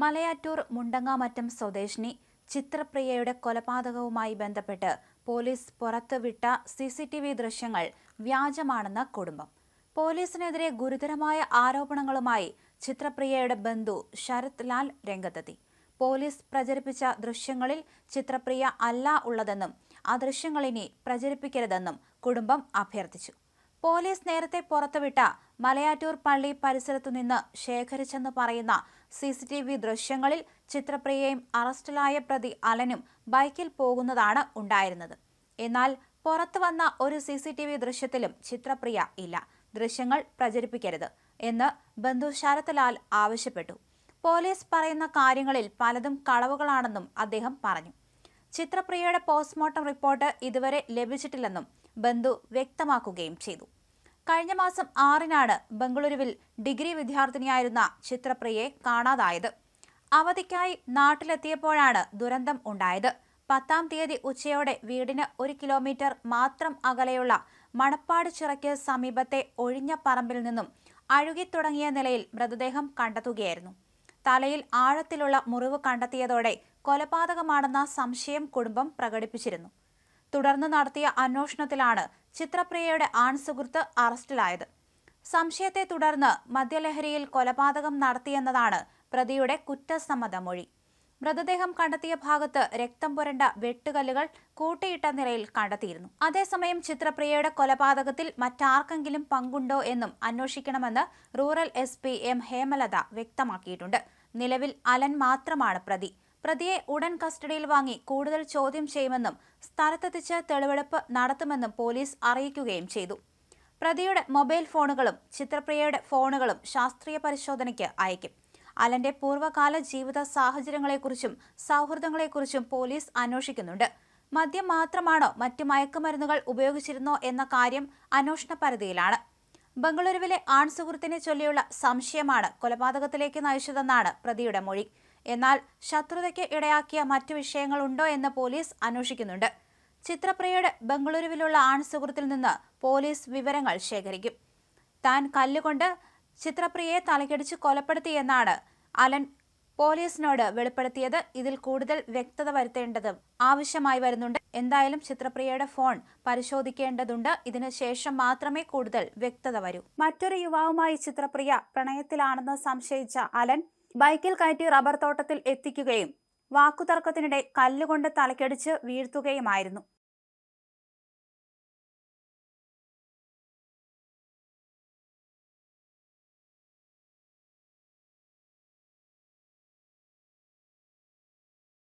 മലയാറ്റൂർ മുണ്ടങ്ങാമറ്റം സ്വദേശിനി ചിത്രപ്രിയയുടെ കൊലപാതകവുമായി ബന്ധപ്പെട്ട് പോലീസ് പുറത്തുവിട്ട സി സി ടി വി ദൃശ്യങ്ങൾ വ്യാജമാണെന്ന് കുടുംബം. പോലീസിനെതിരെ ഗുരുതരമായ ആരോപണങ്ങളുമായി ചിത്രപ്രിയയുടെ ബന്ധു ശരത് ലാൽ രംഗത്തെത്തി. പോലീസ് പ്രചരിപ്പിച്ച ദൃശ്യങ്ങളിൽ ചിത്രപ്രിയ അല്ല ഉള്ളതെന്നും ആ ദൃശ്യങ്ങളിനി പ്രചരിപ്പിക്കരുതെന്നും കുടുംബം അഭ്യർത്ഥിച്ചു. പോലീസ് നേരത്തെ പുറത്തുവിട്ട മലയാറ്റൂർ പള്ളി പരിസരത്തുനിന്ന് ശേഖരിച്ചെന്ന് പറയുന്ന സി സി ടി വി ദൃശ്യങ്ങളിൽ ചിത്രപ്രിയയും അറസ്റ്റിലായ പ്രതി അലനും ബൈക്കിൽ പോകുന്നതാണ് ഉണ്ടായിരുന്നത്. എന്നാൽ പുറത്തു വന്ന ഒരു സി സി ടി വി ദൃശ്യത്തിലും ചിത്രപ്രിയ ഇല്ല. ദൃശ്യങ്ങൾ പ്രചരിപ്പിക്കരുത് എന്ന് ബന്ധു ശരത് ലാൽ ആവശ്യപ്പെട്ടു. പോലീസ് പറയുന്ന കാര്യങ്ങളിൽ പലതും കളവുകളാണെന്നും അദ്ദേഹം പറഞ്ഞു. ചിത്രപ്രിയയുടെ പോസ്റ്റ്മോർട്ടം റിപ്പോർട്ട് ഇതുവരെ ലഭിച്ചിട്ടില്ലെന്നും ബന്ധു വ്യക്തമാക്കുകയും ചെയ്തു. കഴിഞ്ഞ മാസം ആറിനാണ് ബംഗളൂരുവിൽ ഡിഗ്രി വിദ്യാർത്ഥിനിയായിരുന്ന ചിത്രപ്രിയയെ കാണാതായത്. അവധിക്കായി നാട്ടിലെത്തിയപ്പോഴാണ് ദുരന്തം ഉണ്ടായത്. പത്താം തീയതി ഉച്ചയോടെ വീടിന് ഒരു കിലോമീറ്റർ മാത്രം അകലെയുള്ള മണപ്പാട് ചിറയ്ക്ക് സമീപത്തെ ഒഴിഞ്ഞ പറമ്പിൽ നിന്നും അഴുകിത്തുടങ്ങിയ നിലയിൽ മൃതദേഹം കണ്ടെത്തുകയായിരുന്നു. തലയിൽ ആഴത്തിലുള്ള മുറിവ് കണ്ടെത്തിയതോടെ കൊലപാതകമാണെന്ന സംശയം കുടുംബം പ്രകടിപ്പിച്ചിരുന്നു. തുടർന്ന് നടത്തിയ അന്വേഷണത്തിലാണ് ചിത്രപ്രിയയുടെ ആൺസുഹൃത്ത് അറസ്റ്റിലായത്. സംശയത്തെ തുടർന്ന് മദ്യലഹരിയിൽ കൊലപാതകം നടത്തിയെന്നതാണ് പ്രതിയുടെ കുറ്റസമ്മത മൊഴി മൃതദേഹം കണ്ടെത്തിയ ഭാഗത്ത് രക്തം പുരണ്ട വെട്ടുകല്ലുകൾ കൂട്ടിയിട്ട നിലയിൽ കണ്ടെത്തിയിരുന്നു. അതേസമയം ചിത്രപ്രിയയുടെ കൊലപാതകത്തിൽ മറ്റാർക്കെങ്കിലും പങ്കുണ്ടോ എന്നും അന്വേഷിക്കണമെന്ന് റൂറൽ എസ് എം ഹേമലത വ്യക്തമാക്കിയിട്ടുണ്ട്. നിലവിൽ അലൻ മാത്രമാണ് പ്രതി. പ്രതിയെ ഉടൻ കസ്റ്റഡിയിൽ വാങ്ങി കൂടുതൽ ചോദ്യം ചെയ്യുമെന്നും സ്ഥലത്തെത്തിച്ച് തെളിവെടുപ്പ് നടത്തുമെന്നും പോലീസ് അറിയിക്കുകയും ചെയ്തു. പ്രതിയുടെ മൊബൈൽ ഫോണുകളും ചിത്രപ്രിയയുടെ ഫോണുകളും ശാസ്ത്രീയ പരിശോധനയ്ക്ക് അയക്കും. അലന്റെ പൂർവകാല ജീവിത സാഹചര്യങ്ങളെക്കുറിച്ചും സൗഹൃദങ്ങളെക്കുറിച്ചും പോലീസ് അന്വേഷിക്കുന്നുണ്ട്. മദ്യം മാത്രമാണോ മറ്റ് മയക്കുമരുന്നുകൾ ഉപയോഗിച്ചിരുന്നോ എന്ന കാര്യം അന്വേഷണ പരിധിയിലാണ്. ബംഗളൂരുവിലെ ആൺസുഹൃത്തിനെ ചൊല്ലിയുള്ള സംശയമാണ് കൊലപാതകത്തിലേക്ക് നയിച്ചതെന്നാണ് പ്രതിയുടെ മൊഴി. എന്നാൽ ശത്രുതയ്ക്ക് ഇടയാക്കിയ മറ്റു വിഷയങ്ങളുണ്ടോ എന്ന് പോലീസ് അന്വേഷിക്കുന്നുണ്ട്. ചിത്രപ്രിയയുടെ ബംഗളൂരുവിലുള്ള ആൺസുഹൃത്തിൽ നിന്ന് പോലീസ് വിവരങ്ങൾ ശേഖരിക്കും. താൻ കല്ലുകൊണ്ട് ചിത്രപ്രിയയെ തലക്കടിച്ച് കൊലപ്പെടുത്തിയെന്നാണ് അലൻ പോലീസിനോട് വെളിപ്പെടുത്തിയത്. ഇതിൽ കൂടുതൽ വ്യക്തത വരുത്തേണ്ടത് ആവശ്യമായി വരുന്നുണ്ട്. എന്തായാലും ചിത്രപ്രിയയുടെ ഫോൺ പരിശോധിക്കേണ്ടതുണ്ട്. ഇതിനു ശേഷം മാത്രമേ കൂടുതൽ വ്യക്തത വരൂ. മറ്റൊരു യുവാവുമായി ചിത്രപ്രിയ പ്രണയത്തിലാണെന്ന് സംശയിച്ച അലൻ ബൈക്കിൽ കയറ്റി റബ്ബർ തോട്ടത്തിൽ എത്തിക്കുകയും വാക്കുതർക്കത്തിനിടെ കല്ലുകൊണ്ട് തലക്കടിച്ച് വീഴ്ത്തുകയുമായിരുന്നു